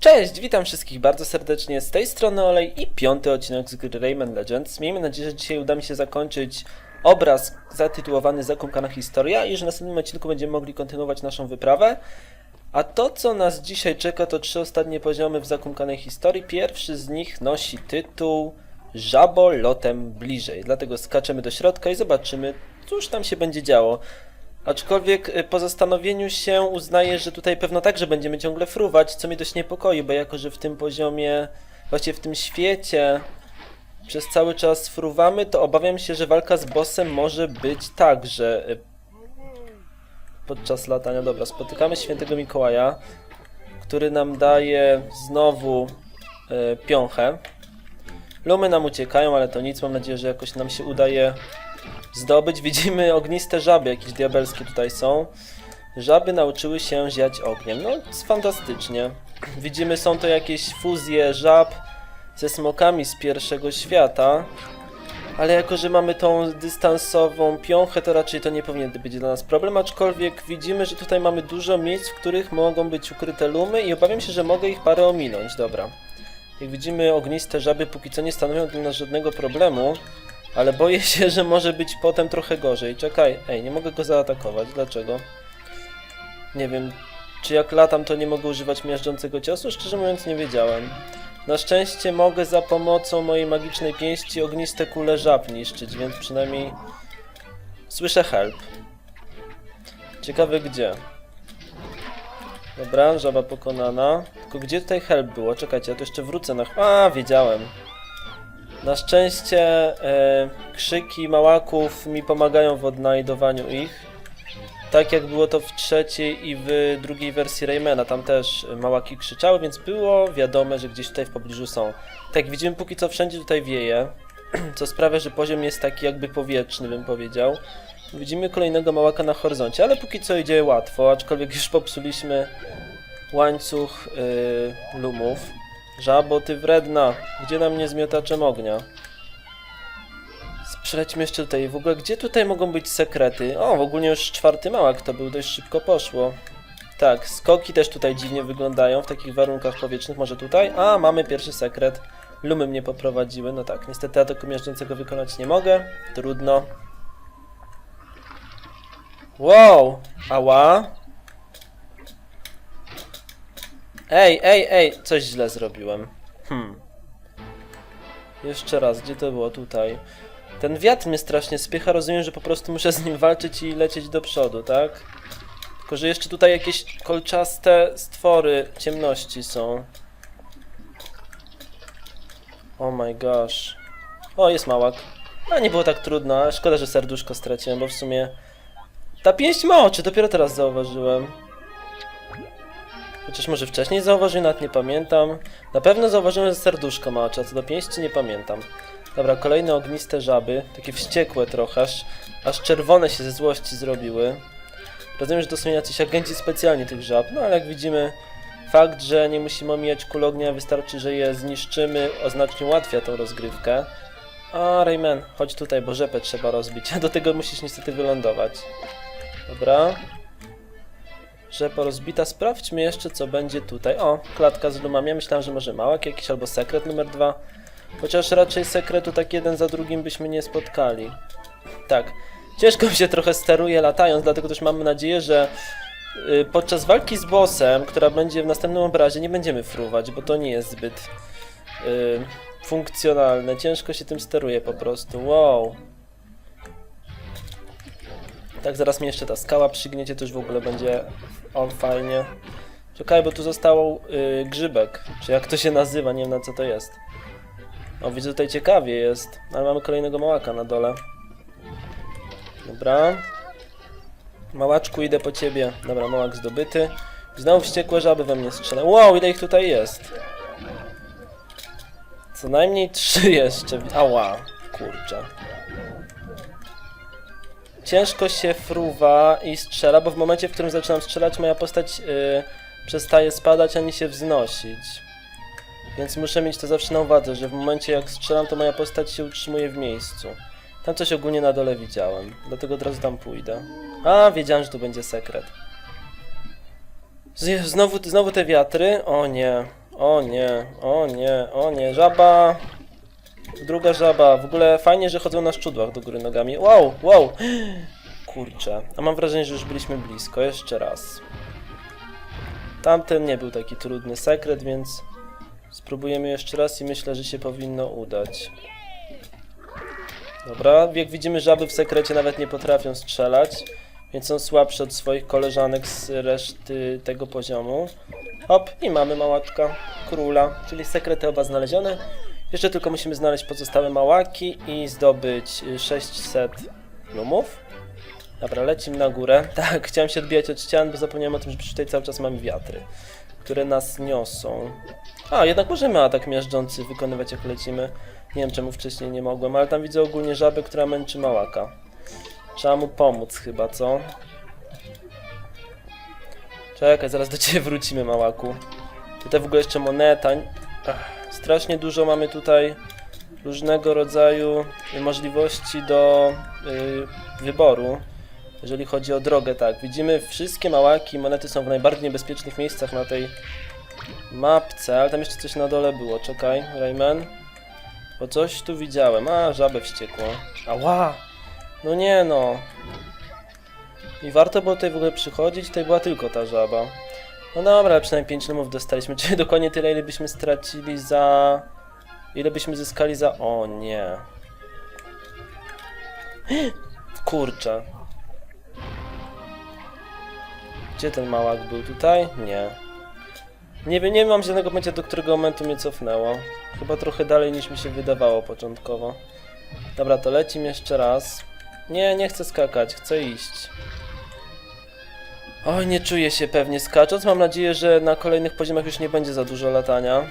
Cześć, witam wszystkich bardzo serdecznie z tej strony Olej i piąty odcinek z gry Rayman Legends. Miejmy nadzieję, że dzisiaj uda mi się zakończyć obraz zatytułowany Zakąkana Historia i że w następnym odcinku będziemy mogli kontynuować naszą wyprawę. A to, co nas dzisiaj czeka, to trzy ostatnie poziomy w Zakąkanej Historii. Pierwszy z nich nosi tytuł Żabo lotem bliżej. Dlatego skaczemy do środka i zobaczymy, cóż tam się będzie działo. Aczkolwiek y, po zastanowieniu się uznaję, że tutaj pewno także będziemy ciągle fruwać, co mnie dość niepokoi, bo jako, że w tym poziomie, właściwie w tym świecie przez cały czas fruwamy, to obawiam się, że walka z bossem może być także y, podczas latania. Dobra, spotykamy świętego Mikołaja, który nam daje znowu y, piąchę. Lumy nam uciekają, ale to nic, mam nadzieję, że jakoś nam się udaje zdobyć. Widzimy ogniste żaby, jakieś diabelskie tutaj są. Żaby nauczyły się ziać ogniem. No, jest fantastycznie. Widzimy, są to jakieś fuzje żab ze smokami z pierwszego świata. Ale jako, że mamy tą dystansową piąchę, to raczej to nie powinien być dla nas problem, aczkolwiek widzimy, że tutaj mamy dużo miejsc, w których mogą być ukryte lumy i obawiam się, że mogę ich parę ominąć. Dobra. Jak widzimy, ogniste żaby póki co nie stanowią dla nas żadnego problemu. Ale boję się, że może być potem trochę gorzej. Czekaj, ej, nie mogę go zaatakować. Dlaczego? Nie wiem, czy jak latam, to nie mogę używać miażdżącego ciosu? Szczerze mówiąc, nie wiedziałem. Na szczęście mogę za pomocą mojej magicznej pięści ogniste kule żab niszczyć, więc przynajmniej słyszę help. Ciekawe gdzie. Dobra, żaba pokonana. Tylko gdzie tutaj help było? Czekajcie, ja to jeszcze wrócę na... A, wiedziałem. Na szczęście e, krzyki małaków mi pomagają w odnajdowaniu ich. Tak jak było to w trzeciej i w drugiej wersji Raymana, tam też małaki krzyczały, więc było wiadome, że gdzieś tutaj w pobliżu są. Tak widzimy, póki co wszędzie tutaj wieje, co sprawia, że poziom jest taki jakby powietrzny, bym powiedział. Widzimy kolejnego małaka na horyzoncie, ale póki co idzie łatwo, aczkolwiek już popsuliśmy łańcuch y, lumów. Żabo, ty wredna, gdzie na mnie z miotaczem ognia? Przejdźmy jeszcze tutaj. W ogóle, gdzie tutaj mogą być sekrety? O, w ogóle już czwarty małak to był, dość szybko poszło. Tak, skoki też tutaj dziwnie wyglądają w takich warunkach powietrznych. Może tutaj? A, mamy pierwszy sekret. Lumy mnie poprowadziły. No tak, niestety ataku miażdżącego wykonać nie mogę. Trudno. Wow! Ała! Ej, ej, ej! Coś źle zrobiłem. Hmm. Jeszcze raz, gdzie to było? Tutaj. Ten wiatr mnie strasznie spycha, rozumiem, że po prostu muszę z nim walczyć i lecieć do przodu, tak? Tylko, że jeszcze tutaj jakieś kolczaste stwory ciemności są. Oh my gosh. O, jest małak. A nie było tak trudno, szkoda, że serduszko straciłem, bo w sumie... Ta pięść ma oczy, dopiero teraz zauważyłem. Chociaż może wcześniej zauważyłem, nawet nie pamiętam. Na pewno zauważyłem, że serduszko ma oczy, a co do pięści nie pamiętam. Dobra, kolejne ogniste żaby, takie wściekłe trochę, aż, aż czerwone się ze złości zrobiły. Rozumiem, że to są jacyś agenci specjalni tych żab, no ale jak widzimy, fakt, że nie musimy omijać kul ognia, wystarczy, że je zniszczymy, oznacznie ułatwia tą rozgrywkę. A, Rayman, chodź tutaj, bo rzepę trzeba rozbić, a do tego musisz niestety wylądować. Dobra. Rzepa rozbita, sprawdźmy jeszcze, co będzie tutaj. O, klatka z lumami, ja myślałem, że może małek jakiś, albo sekret numer dwa. Chociaż raczej sekretu tak jeden za drugim byśmy nie spotkali. Tak. Ciężko mi się trochę steruje latając, dlatego też mamy nadzieję, że y, podczas walki z bossem, która będzie w następnym obrazie, nie będziemy fruwać, bo to nie jest zbyt y, funkcjonalne. Ciężko się tym steruje po prostu. Wow. Tak, zaraz mnie jeszcze ta skała przygniecie, to już w ogóle będzie on fajnie. Czekaj, bo tu został y, grzybek, czy jak to się nazywa, nie wiem na co to jest. O, widzę tutaj ciekawie jest, ale mamy kolejnego małaka na dole. Dobra. Małaczku, idę po ciebie. Dobra, małak zdobyty. Znowu wściekłe żaby we mnie strzelają. Wow, ile ich tutaj jest? Co najmniej trzy jeszcze. Ała, kurczę. Ciężko się fruwa i strzela, bo w momencie, w którym zaczynam strzelać, moja postać yy, przestaje spadać ani się wznosić. Więc muszę mieć to zawsze na uwadze, że w momencie jak strzelam, to moja postać się utrzymuje w miejscu. Tam coś ogólnie na dole widziałem, dlatego od razu tam pójdę. A, wiedziałem, że tu będzie sekret. Znowu, znowu te wiatry? O nie. O nie, o nie, o nie, żaba! Druga żaba. W ogóle fajnie, że chodzą na szczudłach do góry nogami. Wow, wow! Kurczę. A mam wrażenie, że już byliśmy blisko. Jeszcze raz. Tamten nie był taki trudny sekret, więc spróbujemy jeszcze raz i myślę, że się powinno udać. Dobra, jak widzimy, żaby w sekrecie nawet nie potrafią strzelać, więc są słabsze od swoich koleżanek z reszty tego poziomu. Hop, i mamy małaczka, króla, czyli sekrety oba znalezione. Jeszcze tylko musimy znaleźć pozostałe małaki i zdobyć y, 600 lumów. Dobra, lecimy na górę. Tak, chciałem się odbijać od ścian, bo zapomniałem o tym, że przy cały czas mamy wiatry, które nas niosą. A, jednak możemy atak miażdżący wykonywać jak lecimy. Nie wiem czemu wcześniej nie mogłem, ale tam widzę ogólnie żabę, która męczy małaka. Trzeba mu pomóc chyba, co? Czekaj, zaraz do ciebie wrócimy, małaku. Tutaj w ogóle jeszcze moneta. Ach, strasznie dużo mamy tutaj różnego rodzaju możliwości do y, wyboru. Jeżeli chodzi o drogę, tak. Widzimy wszystkie małaki, monety są w najbardziej niebezpiecznych miejscach na tej mapce, ale tam jeszcze coś na dole było. Czekaj, Rayman. Bo coś tu widziałem. A, żabę wściekło. Ała! No nie no. I warto było tutaj w ogóle przychodzić, tutaj była tylko ta żaba. No dobra, przynajmniej 5 lumów dostaliśmy, czyli dokładnie tyle, ile byśmy stracili za... Ile byśmy zyskali za... O nie. Kurczę. Gdzie ten małak był? Tutaj? Nie. Nie wiem, nie mam żadnego pojęcia, do którego momentu mnie cofnęło. Chyba trochę dalej niż mi się wydawało początkowo. Dobra, to lecim jeszcze raz. Nie, nie chcę skakać, chcę iść. Oj, nie czuję się pewnie skacząc. Mam nadzieję, że na kolejnych poziomach już nie będzie za dużo latania.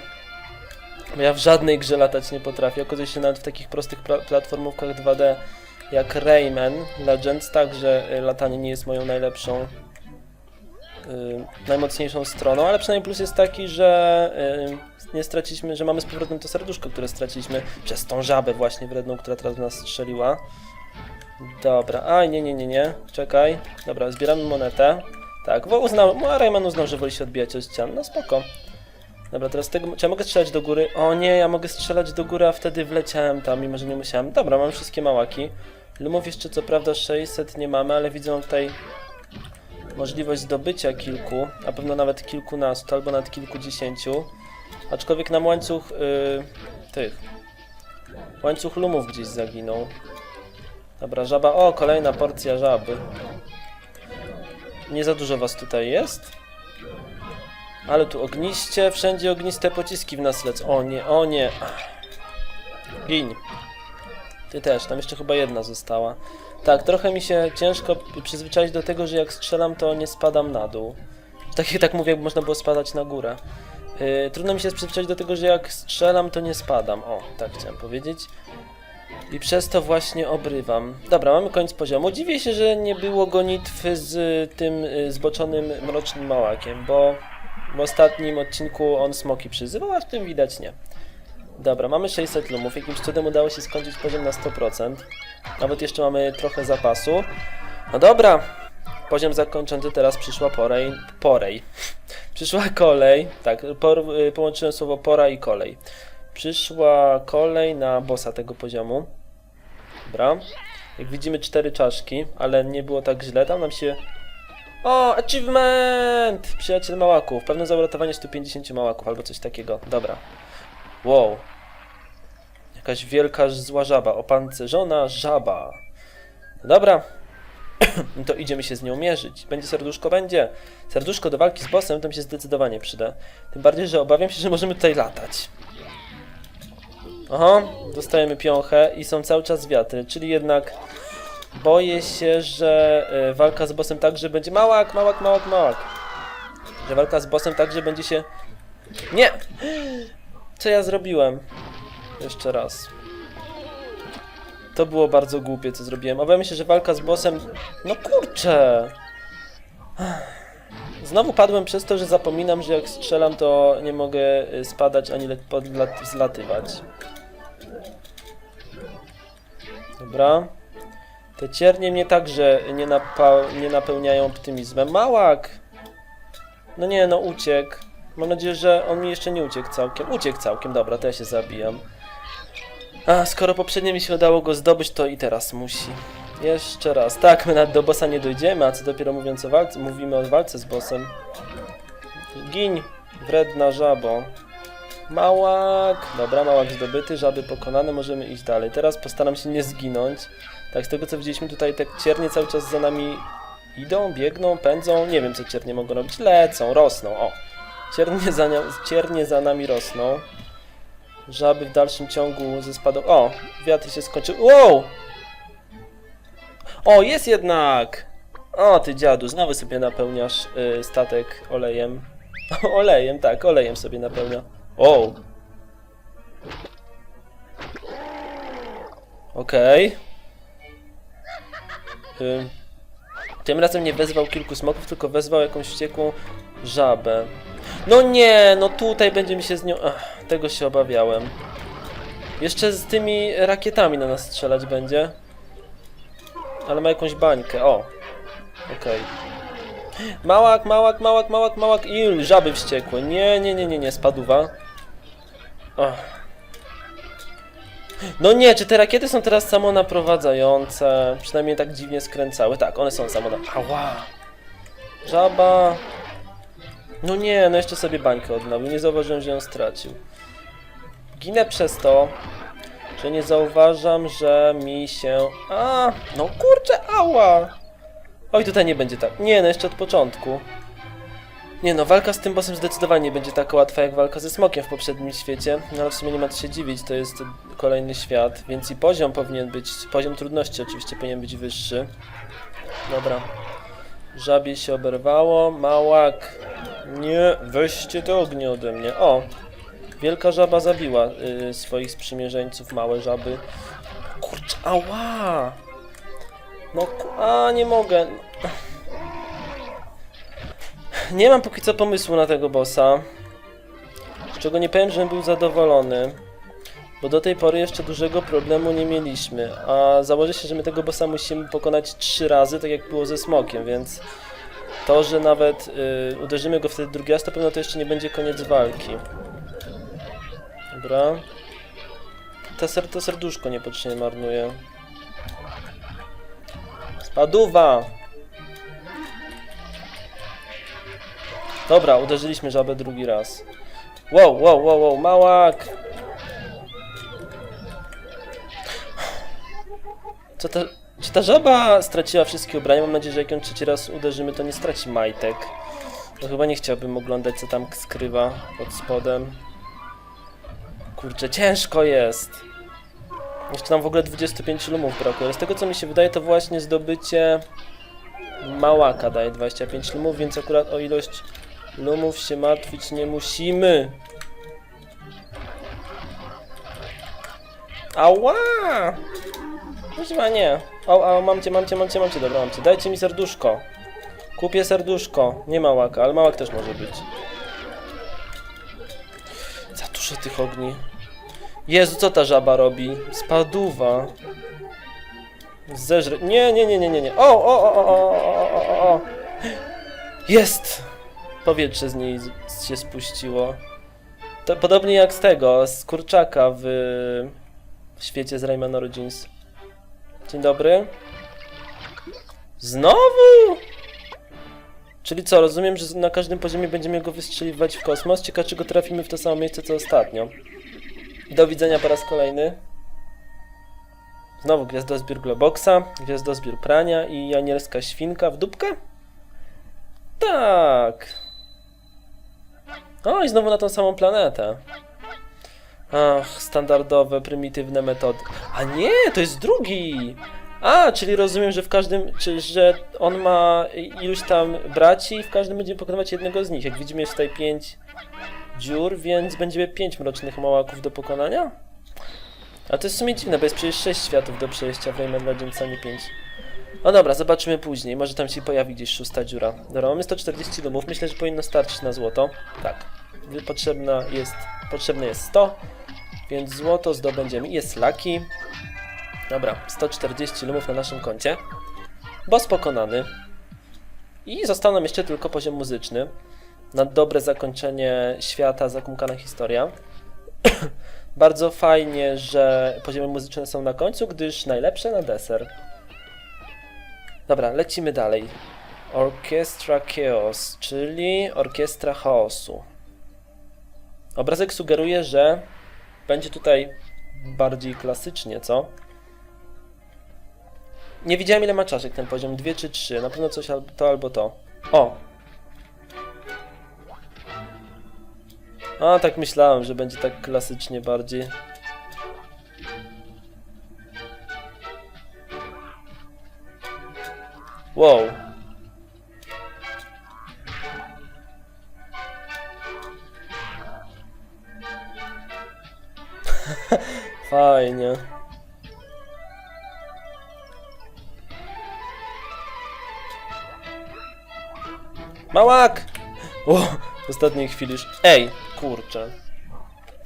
Bo ja w żadnej grze latać nie potrafię. Okazuje się nawet w takich prostych pla platformówkach 2D jak Rayman Legends, także y, latanie nie jest moją najlepszą, y, najmocniejszą stroną, ale przynajmniej plus jest taki, że y, nie straciliśmy, że mamy z powrotem to serduszko, które straciliśmy przez tą żabę właśnie wredną, która teraz w nas strzeliła. Dobra, aj nie, nie, nie, nie, czekaj. Dobra, zbieramy monetę. Tak, bo uznał, no, Rayman uznał, że woli się odbijać od ścian, no spoko. Dobra, teraz tego, czy ja mogę strzelać do góry? O nie, ja mogę strzelać do góry, a wtedy wleciałem tam, mimo że nie musiałem. Dobra, mam wszystkie małaki. Lumów jeszcze co prawda 600 nie mamy, ale widzę tutaj możliwość zdobycia kilku, a pewno nawet kilkunastu, albo nawet kilkudziesięciu. Aczkolwiek nam łańcuch yy, tych, łańcuch lumów gdzieś zaginął. Dobra, żaba, o, kolejna porcja żaby. Nie za dużo was tutaj jest. Ale tu ogniście, wszędzie ogniste pociski w nas lecą. O nie, o nie. Gin. Ty też, tam jeszcze chyba jedna została. Tak, trochę mi się ciężko przyzwyczaić do tego, że jak strzelam, to nie spadam na dół. Tak tak mówię, jakby można było spadać na górę. Yy, trudno mi się przyzwyczaić do tego, że jak strzelam, to nie spadam. O, tak chciałem powiedzieć. I przez to właśnie obrywam. Dobra, mamy koniec poziomu. Dziwię się, że nie było gonitwy z tym y, zboczonym mrocznym małakiem, bo w ostatnim odcinku on smoki przyzywał, a w tym widać nie. Dobra, mamy 600 lumów. Jakimś cudem udało się skończyć poziom na 100%. Nawet jeszcze mamy trochę zapasu. No dobra, poziom zakończony, teraz przyszła porej. Porej. Przyszła kolej. Tak, por, y, połączyłem słowo pora i kolej. Przyszła kolej na bossa tego poziomu. Dobra. Jak widzimy cztery czaszki, ale nie było tak źle. Tam nam się... O, achievement! Przyjaciel małaków. Pewne zauratowanie 150 małaków albo coś takiego. Dobra. Wow. Jakaś wielka zła żaba. Opancerzona żaba. Dobra. To idziemy się z nią mierzyć. Będzie serduszko? Będzie. Serduszko do walki z bossem to mi się zdecydowanie przyda. Tym bardziej, że obawiam się, że możemy tutaj latać. Aha, dostajemy piąchę i są cały czas wiatry, czyli jednak boję się, że y, walka z bossem także będzie... Małak, małak, małak, małak. Że walka z bossem także będzie się... Nie! Co ja zrobiłem? Jeszcze raz. To było bardzo głupie, co zrobiłem. Obawiam się, że walka z bossem... No kurczę! Znowu padłem przez to, że zapominam, że jak strzelam, to nie mogę y, spadać ani le- Dobra. Te ciernie mnie także nie, nie napełniają optymizmem. Małak! No nie, no uciekł. Mam nadzieję, że on mi jeszcze nie uciekł całkiem. Uciekł całkiem, dobra, to ja się zabijam. A, skoro poprzednio mi się udało go zdobyć, to i teraz musi. Jeszcze raz. Tak, my nawet do bossa nie dojdziemy, a co dopiero mówiąc o walce, mówimy o walce z bossem. Giń, wredna żabo. Małak. Dobra, małak zdobyty, żaby pokonane, możemy iść dalej. Teraz postaram się nie zginąć. Tak, z tego co widzieliśmy tutaj, te ciernie cały czas za nami idą, biegną, pędzą. Nie wiem, co ciernie mogą robić. Lecą, rosną, o. Ciernie za, ciernie za nami rosną. Żaby w dalszym ciągu ze spadą... O, wiatr się skończył. Wow! O, jest jednak! O, ty dziadu, znowu sobie napełniasz y, statek olejem. olejem, tak, olejem sobie napełnia. O! Okej. Y, tym razem nie wezwał kilku smoków, tylko wezwał jakąś wściekłą żabę. No nie, no tutaj będzie mi się z nią... Ach, tego się obawiałem. Jeszcze z tymi rakietami na nas strzelać będzie. Ale ma jakąś bańkę, o. Okej. Małak, małak, małak, małak, małak i żaby wściekłe. Nie, nie, nie, nie, nie, spaduwa. Ach. No nie, czy te rakiety są teraz samonaprowadzające? Przynajmniej tak dziwnie skręcały. Tak, one są samonaprowadzające. Ała! Żaba! No nie, no jeszcze sobie bańkę odnowił. Nie zauważyłem, że ją stracił. Ginę przez to, że nie zauważam, że mi się... A, no kurczę, ała! Oj, tutaj nie będzie tak. Nie, no jeszcze od początku. Nie no, walka z tym bossem zdecydowanie nie będzie taka łatwa jak walka ze smokiem w poprzednim świecie, no ale w sumie nie ma co się dziwić, to jest kolejny świat, więc i poziom powinien być, poziom trudności oczywiście powinien być wyższy. Dobra. Żabie się oberwało, małak. Nie, weźcie to ognie ode mnie. O! Wielka żaba zabiła y, swoich sprzymierzeńców, małe żaby. Kurczę, ała! No, a nie mogę. Nie mam póki co pomysłu na tego bossa. Z czego nie powiem, żebym był zadowolony. Bo do tej pory jeszcze dużego problemu nie mieliśmy. A założę się, że my tego bossa musimy pokonać trzy razy, tak jak było ze smokiem, więc to, że nawet y, uderzymy go wtedy drugi raz, to pewno to jeszcze nie będzie koniec walki. Dobra. Ser to serduszko niepotrzebnie marnuje. Spaduwa! Dobra, uderzyliśmy żabę drugi raz. Wow, wow, wow, wow, małak! Co ta... Czy ta żaba straciła wszystkie ubrania? Mam nadzieję, że jak ją trzeci raz uderzymy, to nie straci majtek. No chyba nie chciałbym oglądać, co tam skrywa pod spodem. Kurczę, ciężko jest. Jeszcze nam w ogóle 25 lumów brakuje. Z tego co mi się wydaje, to właśnie zdobycie małaka daje 25 lumów, więc akurat o ilość lumów się martwić nie musimy. Ała! Chyba nie. O, o, mam cię, mam cię, mam cię, mam cię, dobra, mam cię. Dajcie mi serduszko. Kupię serduszko. Nie małaka, ale małak też może być. Za dużo tych ogni. Jezu, co ta żaba robi? Spaduwa. Zeżre... Nie, nie, nie, nie, nie, nie. O, o, o, o, o, o, o, o. Jest! Powietrze z niej się spuściło. To podobnie jak z tego, z kurczaka w, w świecie z Rayman Origins. Dzień dobry. Znowu? Czyli co, rozumiem, że na każdym poziomie będziemy go wystrzeliwać w kosmos. Ciekawe, czy go trafimy w to samo miejsce co ostatnio. Do widzenia po raz kolejny. Znowu gwiazdozbiór Globoxa, gwiazdozbiór prania i anielska świnka w dupkę? Tak. O, i znowu na tą samą planetę. Ach, standardowe, prymitywne metody. A nie, to jest drugi! A, czyli rozumiem, że w każdym, czy, że on ma iluś tam braci i w każdym będziemy pokonywać jednego z nich. Jak widzimy jest tutaj pięć dziur, więc będziemy pięć mrocznych małaków do pokonania? A to jest w sumie dziwne, bo jest przecież sześć światów do przejścia w Rayman Legends, a nie pięć. No dobra, zobaczymy później. Może tam się pojawi gdzieś szósta dziura. Dobra, mamy 140 lumów. Myślę, że powinno starczyć na złoto. Tak. Potrzebna jest, potrzebne jest 100, więc złoto zdobędziemy. Jest laki. Dobra, 140 lumów na naszym koncie. Boss pokonany. I został nam jeszcze tylko poziom muzyczny. Na dobre zakończenie świata, zakumkana historia. Bardzo fajnie, że poziomy muzyczne są na końcu, gdyż najlepsze na deser. Dobra, lecimy dalej. Orchestra Chaos, czyli Orkiestra Chaosu. Obrazek sugeruje, że będzie tutaj bardziej klasycznie, co? Nie widziałem ile ma czaszek ten poziom, dwie czy trzy. Na pewno coś to albo to. O! A, tak myślałem, że będzie tak klasycznie bardziej. Wow. Fajnie. Małak! O, w ostatniej chwili już. Ej, kurczę.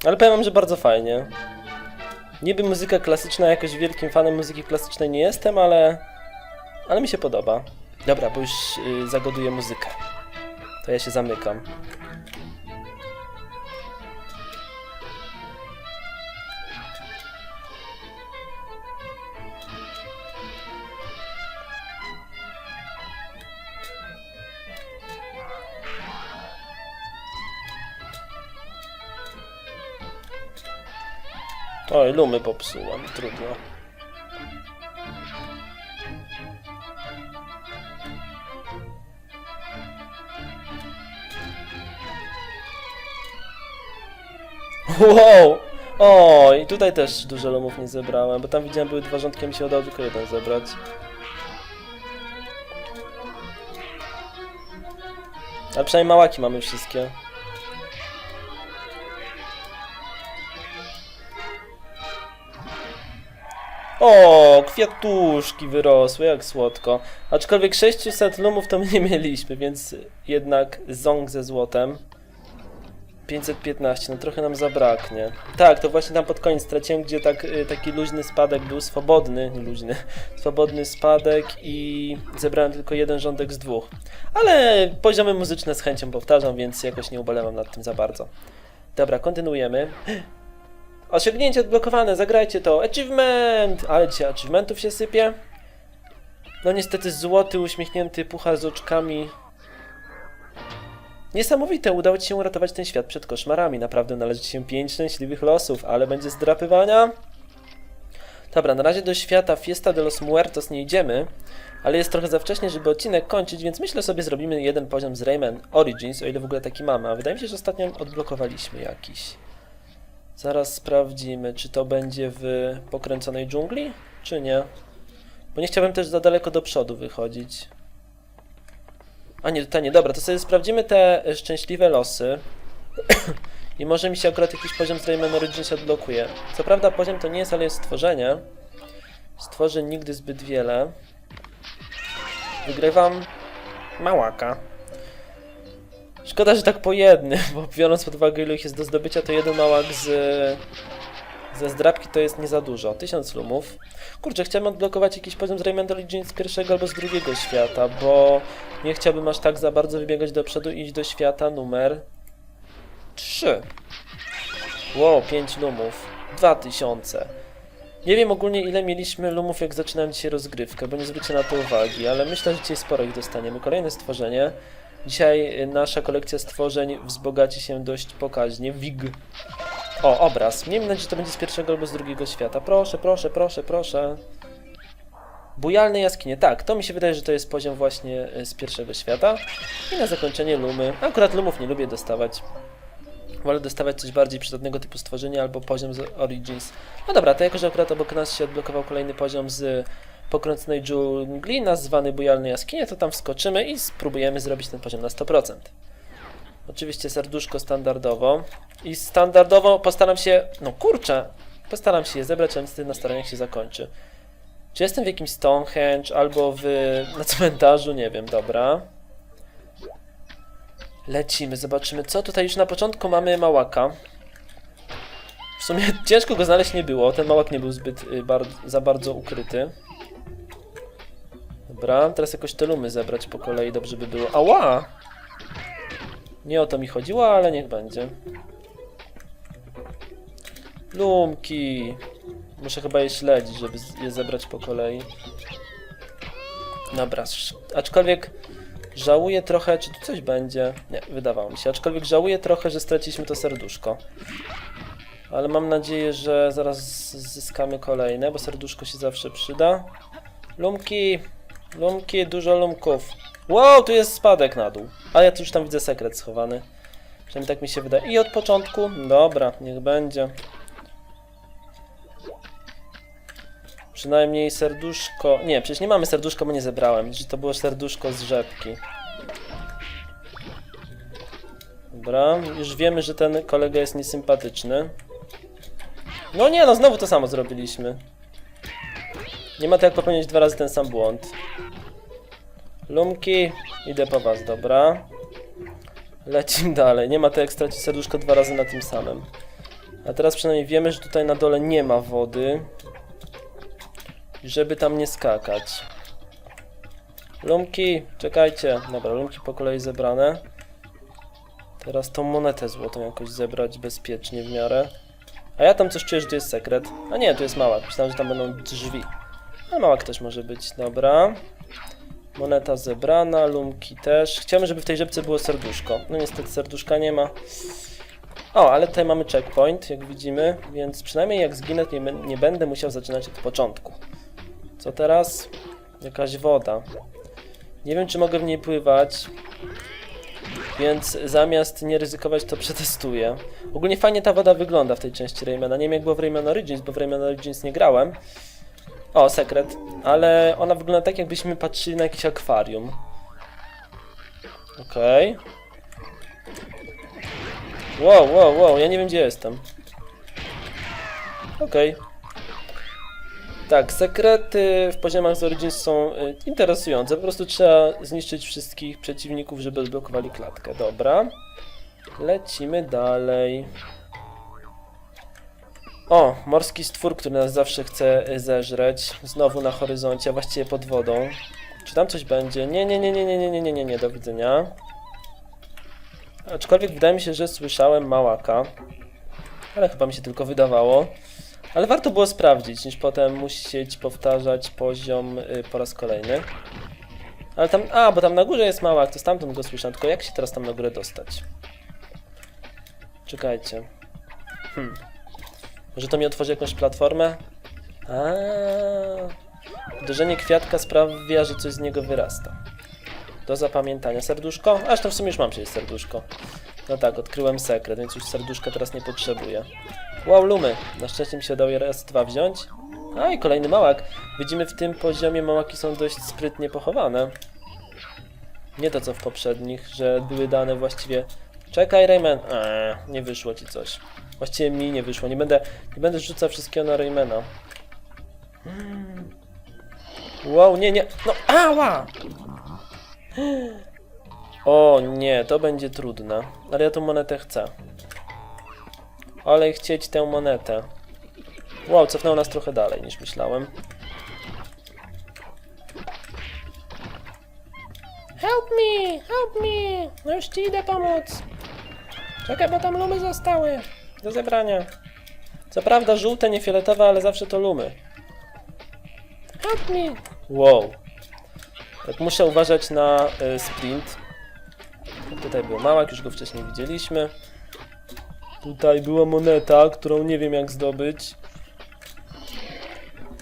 Ale powiem wam, że bardzo fajnie. Niby muzyka klasyczna, jakoś wielkim fanem muzyki klasycznej nie jestem, ale. Ale mi się podoba. Dobra, bo już yy, zagoduję muzykę. To ja się zamykam. Oj, lumy popsułam, trudno. Wow! O, i tutaj też dużo lumów nie zebrałem, bo tam widziałem były dwa rządki, a mi się udało tylko jeden zebrać. Ale przynajmniej małaki mamy wszystkie. O, kwiatuszki wyrosły, jak słodko. Aczkolwiek 600 lumów to my nie mieliśmy, więc jednak ząg ze złotem. 515, no trochę nam zabraknie. Tak, to właśnie tam pod koniec straciłem, gdzie tak, y, taki luźny spadek był, swobodny, luźny, swobodny spadek i zebrałem tylko jeden rządek z dwóch. Ale poziomy muzyczne z chęcią powtarzam, więc jakoś nie ubolewam nad tym za bardzo. Dobra, kontynuujemy. Osiągnięcie odblokowane, zagrajcie to. Achievement! Ale dzisiaj achievementów się sypie. No niestety złoty, uśmiechnięty puchar z oczkami. Niesamowite, udało ci się uratować ten świat przed koszmarami. Naprawdę należy ci się pięć szczęśliwych losów, ale będzie zdrapywania. Dobra, na razie do świata Fiesta de los Muertos nie idziemy, ale jest trochę za wcześnie, żeby odcinek kończyć, więc myślę sobie zrobimy jeden poziom z Rayman Origins, o ile w ogóle taki mamy. A wydaje mi się, że ostatnio odblokowaliśmy jakiś. Zaraz sprawdzimy, czy to będzie w pokręconej dżungli, czy nie. Bo nie chciałbym też za daleko do przodu wychodzić. A nie, to nie, dobra, to sobie sprawdzimy te e, szczęśliwe losy. I może mi się akurat jakiś poziom z Rayman Origins odblokuje. Co prawda poziom to nie jest, ale jest stworzenie. Stworzeń nigdy zbyt wiele. Wygrywam małaka. Szkoda, że tak po jednym, bo biorąc pod uwagę ilu ich jest do zdobycia, to jeden małak z, ze zdrabki to jest nie za dużo. 1000 lumów. Kurczę, chciałem odblokować jakiś poziom z Rayman Origins z pierwszego albo z drugiego świata, bo nie chciałbym aż tak za bardzo wybiegać do przodu i iść do świata numer 3. Wow, 5 lumów. 2000. Nie wiem ogólnie ile mieliśmy lumów jak zaczynałem dzisiaj rozgrywkę, bo nie zwrócę na to uwagi, ale myślę, że dzisiaj sporo ich dostaniemy. Kolejne stworzenie. Dzisiaj nasza kolekcja stworzeń wzbogaci się dość pokaźnie. Wig. O, obraz. Miejmy nadzieję, że to będzie z pierwszego albo z drugiego świata. Proszę, proszę, proszę, proszę. Bujalne jaskinie. Tak, to mi się wydaje, że to jest poziom właśnie y, z pierwszego świata. I na zakończenie lumy. Akurat lumów nie lubię dostawać. Wolę dostawać coś bardziej przydatnego typu stworzenia albo poziom z Origins. No dobra, to jako, że akurat obok nas się odblokował kolejny poziom z pokręconej dżungli, nazwany bujalny jaskinie, to tam wskoczymy i spróbujemy zrobić ten poziom na 100%. Oczywiście serduszko standardowo. I standardowo postaram się, no kurczę, postaram się je zebrać, ale niestety na staraniach się zakończy. Czy jestem w jakimś Stonehenge albo w, na cmentarzu? Nie wiem, dobra. Lecimy, zobaczymy co. Tutaj już na początku mamy małaka. W sumie ciężko go znaleźć nie było, ten małak nie był zbyt y, bar za bardzo ukryty. Dobra, teraz jakoś te lumy zebrać po kolei, dobrze by było. Ała! Nie o to mi chodziło, ale niech będzie. Lumki. Muszę chyba je śledzić, żeby je zebrać po kolei. Dobra, aczkolwiek żałuję trochę, czy tu coś będzie. Nie, wydawało mi się. Aczkolwiek żałuję trochę, że straciliśmy to serduszko. Ale mam nadzieję, że zaraz zyskamy kolejne, bo serduszko się zawsze przyda. Lumki, lumki, dużo lumków. Wow, tu jest spadek na dół. A ja tu już tam widzę sekret schowany. Przynajmniej tak mi się wydaje. I od początku? Dobra, niech będzie. Przynajmniej serduszko... Nie, przecież nie mamy serduszka, bo nie zebrałem. Że to było serduszko z rzepki. Dobra, już wiemy, że ten kolega jest niesympatyczny. No nie, no znowu to samo zrobiliśmy. Nie ma to jak popełnić dwa razy ten sam błąd. Lumki, idę po was, dobra. Lecimy dalej. Nie ma to jak stracić serduszko dwa razy na tym samym. A teraz przynajmniej wiemy, że tutaj na dole nie ma wody. Żeby tam nie skakać. Lumki, czekajcie. Dobra, lumki po kolei zebrane. Teraz tą monetę złotą jakoś zebrać bezpiecznie w miarę. A ja tam coś czuję, że tu jest sekret. A nie, tu jest małak. Myślałem, że tam będą drzwi. A małak też może być, dobra. Moneta zebrana, lumki też. Chciałbym, żeby w tej rzepce było serduszko. No niestety serduszka nie ma. O, ale tutaj mamy checkpoint, jak widzimy, więc przynajmniej jak zginę, nie, nie będę musiał zaczynać od początku. Co teraz? Jakaś woda. Nie wiem, czy mogę w niej pływać, więc zamiast nie ryzykować, to przetestuję. Ogólnie fajnie ta woda wygląda w tej części Raymana. Nie wiem, jak było w Rayman Origins, bo w Rayman Origins nie grałem. O, sekret. Ale ona wygląda tak, jakbyśmy patrzyli na jakieś akwarium. Okej. Wow, wow, wow, ja nie wiem, gdzie jestem. Okej. Tak, sekrety w poziomach z Origins są y, interesujące. Po prostu trzeba zniszczyć wszystkich przeciwników, żeby odblokowali klatkę. Dobra. Lecimy dalej. O, morski stwór, który nas zawsze chce y, zeżreć. Znowu na horyzoncie, a właściwie pod wodą. Czy tam coś będzie? Nie, nie, nie, nie, nie, nie, nie, nie, nie, nie, do widzenia. Aczkolwiek wydaje mi się, że słyszałem małaka. Ale chyba mi się tylko wydawało. Ale warto było sprawdzić, niż potem musieć powtarzać poziom y, po raz kolejny. Ale tam, a, bo tam na górze jest małak, to stamtąd go słyszę, tylko jak się teraz tam na górę dostać? Czekajcie. Hmm. Może to mi otworzy jakąś platformę? A, Uderzenie kwiatka sprawia, że coś z niego wyrasta. Do zapamiętania. Serduszko? Aż to w sumie już mam przecież serduszko. No tak, odkryłem sekret, więc już serduszka teraz nie potrzebuję. Wow, lumy. Na szczęście mi się udało je raz, dwa wziąć. A i kolejny małak. Widzimy w tym poziomie małaki są dość sprytnie pochowane. Nie to co w poprzednich, że były dane właściwie... Czekaj Rayman. Eee, nie wyszło ci coś. Właściwie mi nie wyszło. Nie będę, nie będę rzucał wszystkiego na Raymana. Wow, nie, nie. No, ała! O nie, to będzie trudne. Ale ja tą monetę chcę. Ale chcieć tę monetę. Wow, cofnęło nas trochę dalej niż myślałem. Help me, help me! No już ci idę pomóc. Czekaj, bo tam lumy zostały. Do zebrania. Co prawda żółte, nie fioletowe, ale zawsze to lumy. Help me! Wow. Tak muszę uważać na y, sprint. Tutaj był małak, już go wcześniej widzieliśmy. Tutaj była moneta, którą nie wiem jak zdobyć.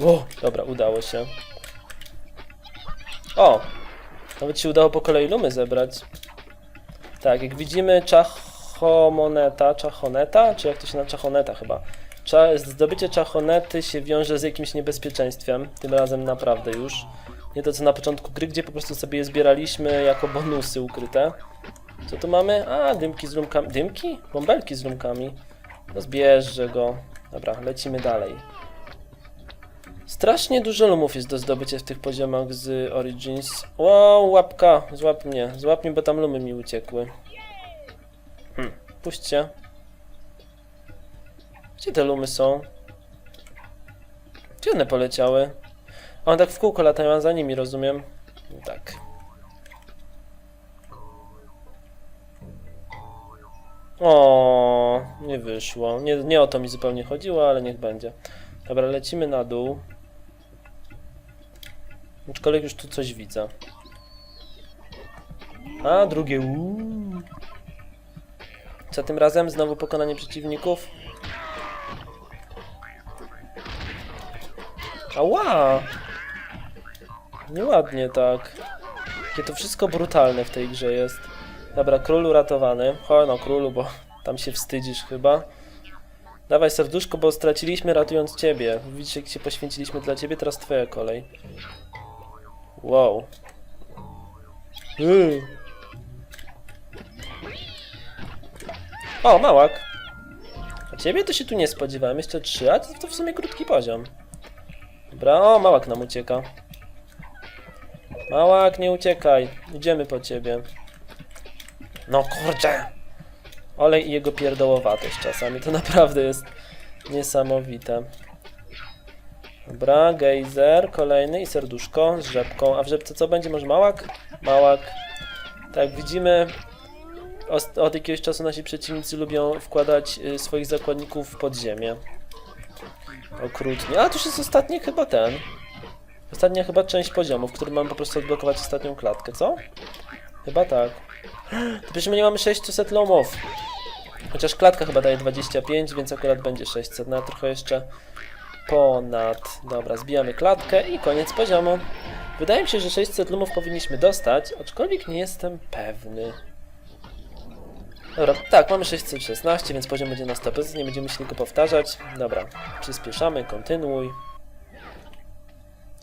O, dobra, udało się. O! Nawet się udało po kolei lumy zebrać. Tak, jak widzimy czachomoneta, czachoneta, czy jak to się na czachoneta chyba. Cza, zdobycie czachonety się wiąże z jakimś niebezpieczeństwem, tym razem naprawdę już. Nie to co na początku gry, gdzie po prostu sobie je zbieraliśmy jako bonusy ukryte. Co tu mamy? A, dymki z rumkami. Dymki? Bąbelki z rumkami. No zbierzże go. Dobra, lecimy dalej. Strasznie dużo lumów jest do zdobycia w tych poziomach z Origins. Wow, łapka, złap mnie. Złap mnie, bo tam lumy mi uciekły. Puśćcie. Gdzie te lumy są? Gdzie one poleciały? One tak w kółko latają, za nimi, rozumiem? Tak. O, nie wyszło. Nie, nie o to mi zupełnie chodziło, ale niech będzie. Dobra, lecimy na dół. Aczkolwiek już tu coś widzę. A, drugie. Uuu. Co tym razem? Znowu pokonanie przeciwników? Ała! Nieładnie tak. Jakie to wszystko brutalne w tej grze jest. Dobra, król uratowany. Chodź no, królu, bo tam się wstydzisz chyba. Dawaj serduszko, bo straciliśmy ratując ciebie. Widzisz, jak się poświęciliśmy dla ciebie, teraz twoja kolej. Wow. Yy. O, małak. Ciebie to się tu nie spodziewałem. Jeszcze trzy, a to, to w sumie krótki poziom. Dobra, o, małak nam ucieka. Małak, nie uciekaj. Idziemy po ciebie. No kurczę. Olej i jego pierdołowatość czasami. To naprawdę jest niesamowite. Dobra, gejzer, kolejny i serduszko z rzepką. A w rzepce co będzie? Może małak? Małak. Tak, widzimy, od, jakiegoś czasu nasi przeciwnicy lubią wkładać y, swoich zakładników w podziemie. Okrutnie. A, to już jest ostatni chyba ten. Ostatnia chyba część poziomu, w którym mam po prostu odblokować ostatnią klatkę, co? Chyba tak. To przecież my nie mamy 600 lomów. Chociaż klatka chyba daje 25, więc akurat będzie 600. No trochę jeszcze ponad. Dobra, zbijamy klatkę i koniec poziomu. Wydaje mi się, że 600 lumów powinniśmy dostać, aczkolwiek nie jestem pewny. Dobra, tak, mamy 616, więc poziom będzie na 100%, nie będziemy musieli go powtarzać. Dobra, przyspieszamy, kontynuuj.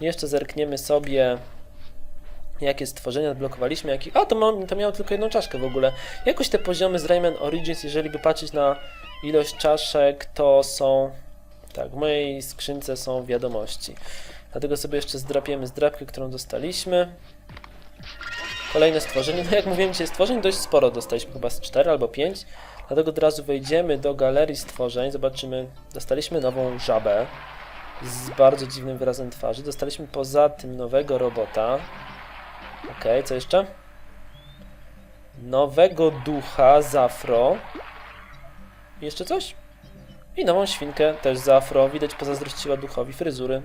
Jeszcze zerkniemy sobie, jakie stworzenia odblokowaliśmy. Jaki... A, to, mam, to miało tylko jedną czaszkę w ogóle. Jakoś te poziomy z Rayman Origins, jeżeli by patrzeć na ilość czaszek, to są... Tak, w mojej skrzynce są wiadomości. Dlatego sobie jeszcze zdrapiemy zdrapkę, którą dostaliśmy. Kolejne stworzenie. No jak mówiłem, dzisiaj stworzeń dość sporo dostaliśmy, chyba z 4 albo 5. Dlatego od razu wejdziemy do galerii stworzeń. Zobaczymy. Dostaliśmy nową żabę z bardzo dziwnym wyrazem twarzy. Dostaliśmy poza tym nowego robota. Ok, co jeszcze? Nowego ducha z afro. Jeszcze coś? I nową świnkę też z afro. Widać pozazdrościła duchowi fryzury.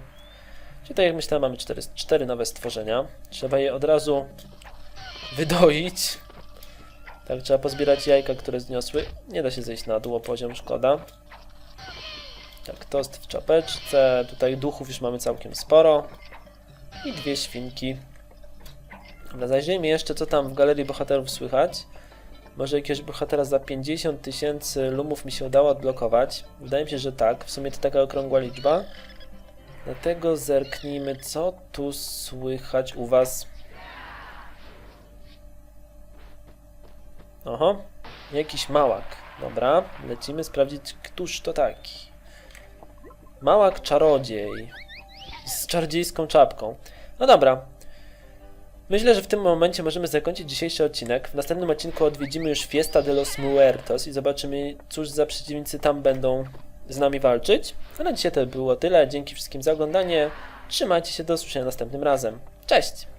Czyli tak jak myślałem, mamy cztery, cztery nowe stworzenia. Trzeba je od razu wydoić. Tak, trzeba pozbierać jajka, które zniosły. Nie da się zejść na dół poziom, szkoda. Tak, tost w czapeczce. Tutaj duchów już mamy całkiem sporo. I dwie świnki. Dobra, zajrzyjmy jeszcze, co tam w galerii bohaterów słychać. Może jakiegoś bohatera za 50 tysięcy lumów mi się udało odblokować. Wydaje mi się, że tak. W sumie to taka okrągła liczba. Dlatego zerknijmy, co tu słychać u was. Oho, jakiś małak. Dobra, lecimy sprawdzić, któż to taki. Małak czarodziej. Z czarodziejską czapką. No dobra. Myślę, że w tym momencie możemy zakończyć dzisiejszy odcinek. W następnym odcinku odwiedzimy już Fiesta de los Muertos i zobaczymy, cóż za przeciwnicy tam będą z nami walczyć. A na dzisiaj to było tyle. Dzięki wszystkim za oglądanie. Trzymajcie się, do usłyszenia następnym razem. Cześć!